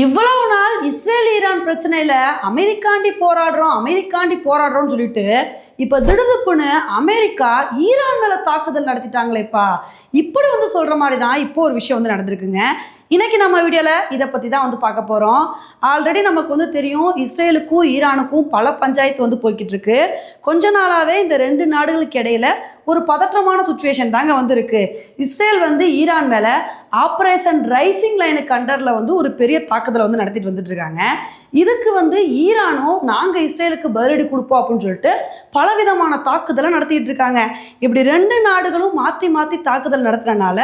இவ்வளவு நாள் Israel Iran பிரச்சனையில் அமைதிக்காண்டி போராடுறோம் அமைதிக்காண்டி போராடுறோம்னு சொல்லிட்டு இப்போ திடுதுப்புன்னு அமெரிக்கா ஈரான் மேலே தாக்குதல் நடத்திட்டாங்களேப்பா. இப்படி வந்து சொல்கிற மாதிரி தான் இப்போ ஒரு விஷயம் வந்து நடந்திருக்குங்க. இன்றைக்கி நம்ம வீடியோவில் இதை பற்றி தான் வந்து பார்க்க போகிறோம் ஆல்ரெடி நமக்கு வந்து தெரியும் இஸ்ரேலுக்கும் ஈரானுக்கும் பல பஞ்சாயத்து வந்து போய்கிட்டு இருக்கு. கொஞ்ச நாளாகவே இந்த ரெண்டு நாடுகளுக்கு இடையில ஒரு பதற்றமான சுச்சுவேஷன் தாங்க வந்திருக்கு. இஸ்ரேல் வந்து ஈரான் மேலே ஆப்ரேஷன் ரைசிங் லைனுக்கு அண்டரில் வந்து ஒரு பெரிய தாக்குதலை வந்து நடத்திட்டு வந்துட்டு இருக்காங்க இதுக்கு வந்து ஈரானும் நாங்கள் இஸ்ரேலுக்கு பதிலடி கொடுப்போம் அப்படின்னு சொல்லிட்டு பலவிதமான தாக்குதலை நடத்திட்டு இருக்காங்க. இப்படி ரெண்டு நாடுகளும் மாற்றி மாற்றி தாக்குதல் நடத்துறனால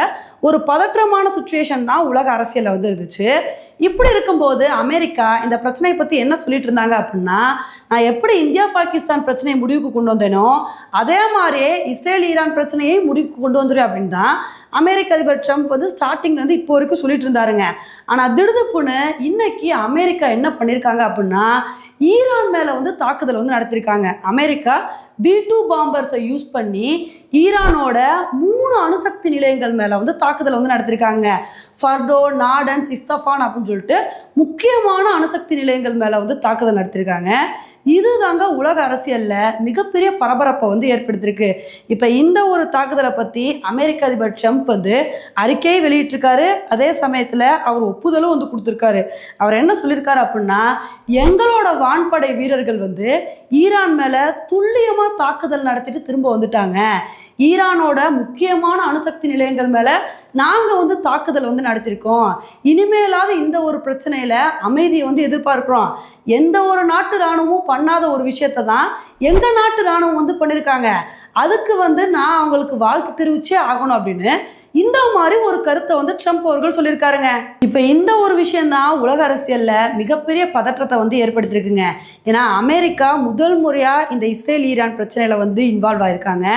ஒரு பதற்றமான சுச்சுவேஷன் தான் உலக அரசியலில் வந்து இருந்துச்சு. இப்படி இருக்கும்போது அமெரிக்கா இந்த பிரச்சனையை பற்றி என்ன சொல்லிட்டு இருந்தாங்க அப்படின்னா நான் எப்படி இந்தியா பாகிஸ்தான் பிரச்சனையை முடிவுக்கு கொண்டு வந்தேனோ அதே மாதிரியே இஸ்ரேல் ஈரான் பிரச்சனையை முடிவுக்கு கொண்டு வந்துடும் அப்படின்னு தான் அமெரிக்க அதிபர் ட்ரம்ப் வந்து ஸ்டார்டிங்லேருந்து இப்போ வரைக்கும் சொல்லிட்டு இருந்தாருங்க. ஆனால் திடுதுப்புன்னு இன்னைக்கு அமெரிக்கா என்ன பண்ணியிருக்காங்க அப்படின்னா ஈரான் மேலே வந்து தாக்குதல் வந்து நடத்தியிருக்காங்க அமெரிக்கா பி டூ பாம்பர்ஸை யூஸ் பண்ணி ஈரானோட மூணு அணுசக்தி நிலையங்கள் மேலே வந்து தாக்குதல் வந்து நடத்திருக்காங்க. ஃபர்டோ நாடன் இஸ்தஃபான் அப்படின்னு சொல்லிட்டு முக்கியமான அணுசக்தி நிலையங்கள் மேலே வந்து தாக்குதல் நடத்திருக்காங்க. இது தாங்க உலக அரசியலில் மிகப்பெரிய பரபரப்பை வந்து ஏற்படுத்தியிருக்கு. இப்போ இந்த ஒரு தாக்குதலை பற்றி அமெரிக்க அதிபர் ட்ரம்ப் வந்து அறிக்கையை வெளியிட்டிருக்காரு. அதே சமயத்தில் அவர் ஒப்புதலும் வந்து கொடுத்துருக்காரு. அவர் என்ன சொல்லியிருக்காரு அப்படின்னா எங்களோட வான்படை வீரர்கள் வந்து ஈரான் மேலே துல்லியமாக தாக்குதல் நடத்திட்டு திரும்ப வந்துட்டாங்க. ஈரானோட முக்கியமான அணுசக்தி நிலையங்கள் மேலே நாங்கள் வந்து தாக்குதல் வந்து நடத்தியிருக்கோம் இனிமேலாவது இந்த ஒரு பிரச்சனையில் அமைதியை வந்து எதிர்பார்க்குறோம். எந்த ஒரு நாட்டு இராணுவமும் பண்ணாத ஒரு விஷயத்தை தான் எங்கள் நாட்டு இராணுவம் வந்து பண்ணியிருக்காங்க அதுக்கு வந்து நான் அவங்களுக்கு வாழ்த்து தெரிவிச்சே ஆகணும் அப்படின்னு இந்த மாதிரி ஒரு கருத்தை வந்து ட்ரம்ப் அவர்கள் சொல்லியிருக்காருங்க. இப்போ இந்த ஒரு விஷயம்தான் உலக அரசியலில் மிகப்பெரிய பதற்றத்தை வந்து ஏற்படுத்தியிருக்குங்க. ஏன்னா அமெரிக்கா முதல் முறையாக இந்த இஸ்ரேல் ஈரான் பிரச்சனையில் வந்து இன்வால்வ் ஆயிருக்காங்க.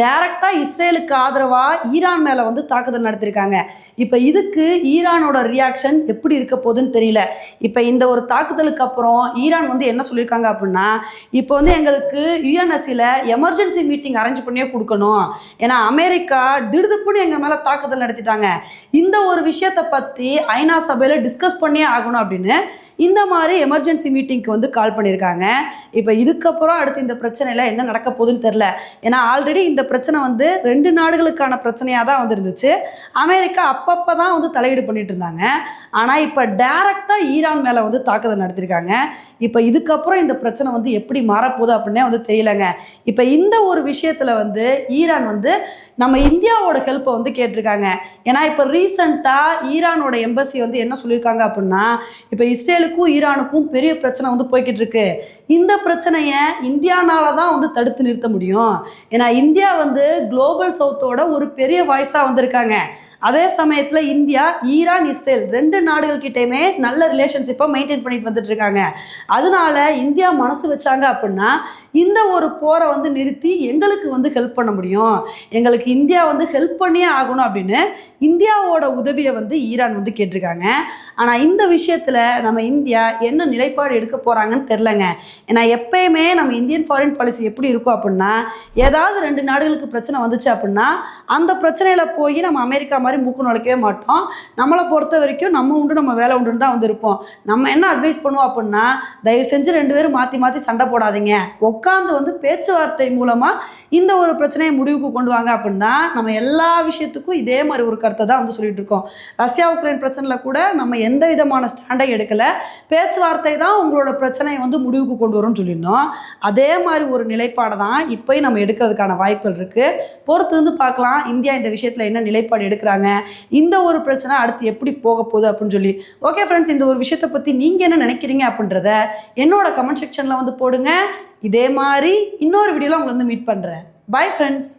டைரக்டாக இஸ்ரேலுக்கு ஆதரவாக ஈரான் மேலே வந்து தாக்குதல் நடத்தியிருக்காங்க. இப்போ இதுக்கு ஈரானோட ரியாக்ஷன் எப்படி இருக்க போகுதுன்னு தெரியல. இப்போ இந்த ஒரு தாக்குதலுக்கு அப்புறம் ஈரான் வந்து என்ன சொல்லியிருக்காங்க அப்படின்னா இப்போ வந்து எங்களுக்கு யுஎன்எஸ்சியில் எமர்ஜென்சி மீட்டிங் அரேஞ்ச் பண்ணியே கொடுக்கணும். ஏன்னா அமெரிக்கா திடுதுப்புன்னு எங்கள் மேலே தாக்குதல் நடத்திட்டாங்க. இந்த ஒரு விஷயத்தை பற்றி ஐநா சபையில் டிஸ்கஸ் பண்ணியே ஆகணும் அப்படின்னு இந்த மாதிரி எமர்ஜென்சி மீட்டிங்க்கு வந்து கால் பண்ணியிருக்காங்க இப்போ இதுக்கப்புறம் அடுத்து இந்த பிரச்சனையில் என்ன நடக்க போகுதுன்னு தெரில ஏன்னா ஆல்ரெடி இந்த பிரச்சனை வந்து ரெண்டு நாடுகளுக்கான பிரச்சனையாக தான் வந்து இருந்துச்சு அமெரிக்கா அப்பப்போ தான் வந்து தலையீடு பண்ணிட்டு இருந்தாங்க. ஆனால் இப்போ டைரெக்டாக ஈரான் மேலே வந்து தாக்குதல் நடத்திருக்காங்க. இப்போ இதுக்கப்புறம் இந்த பிரச்சனை வந்து எப்படி மாறப்போகுது அப்படின்னே வந்து தெரியலங்க. இப்போ இந்த ஒரு விஷயத்தில் வந்து ஈரான் வந்து நம்ம இந்தியாவோட ஹெல்ப்பை வந்து கேட்டிருக்காங்க. ஏன்னா இப்போ ரீசண்டாக ஈரானோட எம்பசி வந்து என்ன சொல்லியிருக்காங்க அப்படின்னா இப்போ இஸ்ரேலுக்கும் ஈரானுக்கும் பெரிய பிரச்சனை வந்து போய்கிட்டு இருக்கு இந்த பிரச்சனையை இந்தியானால தான் வந்து தடுத்து நிறுத்த முடியும். ஏன்னா இந்தியா வந்து குளோபல் சவுத்தோட ஒரு பெரிய வாய்ஸாக வந்திருக்காங்க. அதே சமயத்தில் இந்தியா ஈரான் இஸ்ரேல் ரெண்டு நாடுகள் கிட்டேயுமே நல்ல ரிலேஷன்ஷிப்பை மெயின்டைன் பண்ணிட்டு வந்துட்டு இருக்காங்க. அதனால இந்தியா மனசு வச்சாங்க அப்படின்னா இந்த ஒரு போரை வந்து நிறுத்தி எங்களுக்கு வந்து ஹெல்ப் பண்ண முடியும். எங்களுக்கு இந்தியா வந்து ஹெல்ப் பண்ணியே ஆகணும் அப்படின்னு இந்தியாவோட உதவியை வந்து ஈரான் வந்து கேட்டிருக்காங்க. ஆனால் இந்த விஷயத்தில் நம்ம இந்தியா என்ன நிலைப்பாடு எடுக்க போகிறாங்கன்னு தெரிலங்க ஏன்னா எப்பயுமே நம்ம இந்தியன் ஃபாரின் பாலிசி எப்படி இருக்கும் அப்படின்னா ஏதாவது ரெண்டு நாடுகளுக்கு பிரச்சனை வந்துச்சு அப்படின்னா அந்த பிரச்சனையில் போய் நம்ம அமெரிக்கா மாதிரி மூக்கு நுழைக்கவே மாட்டோம். நம்மளை பொறுத்த வரைக்கும் நம்ம உண்டு நம்ம வேலை உண்டுன்னு தான் வந்து இருப்போம் நம்ம என்ன அட்வைஸ் பண்ணுவோம் அப்படின்னா தயவு செஞ்சு ரெண்டு பேரும் மாற்றி மாற்றி சண்டை போடாதீங்க. உட்காந்து வந்து பேச்சுவார்த்தை மூலமாக இந்த ஒரு பிரச்சனையை முடிவுக்கு கொண்டு வாங்க அப்படின்னா நம்ம எல்லா விஷயத்துக்கும் இதே மாதிரி ஒரு கருத்தை தான் வந்து சொல்லிட்டு இருக்கோம். ரஷ்யா உக்ரைன் பிரச்சனையில் கூட நம்ம எந்த விதமான ஸ்டாண்டை எடுக்கலை. பேச்சுவார்த்தை தான் உங்களோட பிரச்சனையை வந்து முடிவுக்கு கொண்டு வரும்னு சொல்லியிருந்தோம். அதே மாதிரி ஒரு நிலைப்பாடை தான் இப்போயும் நம்ம எடுக்கிறதுக்கான வாய்ப்புகள் இருக்குது பொறுத்து வந்து பார்க்கலாம். இந்தியா இந்த விஷயத்தில் என்ன நிலைப்பாடு எடுக்கிறாங்க இந்த ஒரு பிரச்சனை அடுத்து எப்படி போக போகுது அப்படின்னு சொல்லி. ஓகே ஃப்ரெண்ட்ஸ் இந்த ஒரு விஷயத்தை பற்றி நீங்கள் என்ன நினைக்கிறீங்க அப்படின்றத என்னோட கமெண்ட் செக்ஷனில் வந்து போடுங்க. இதே மாதிரி இன்னொரு வீடியோவில் உங்களை வந்து மீட் பண்ணுறேன் பாய் ஃப்ரெண்ட்ஸ்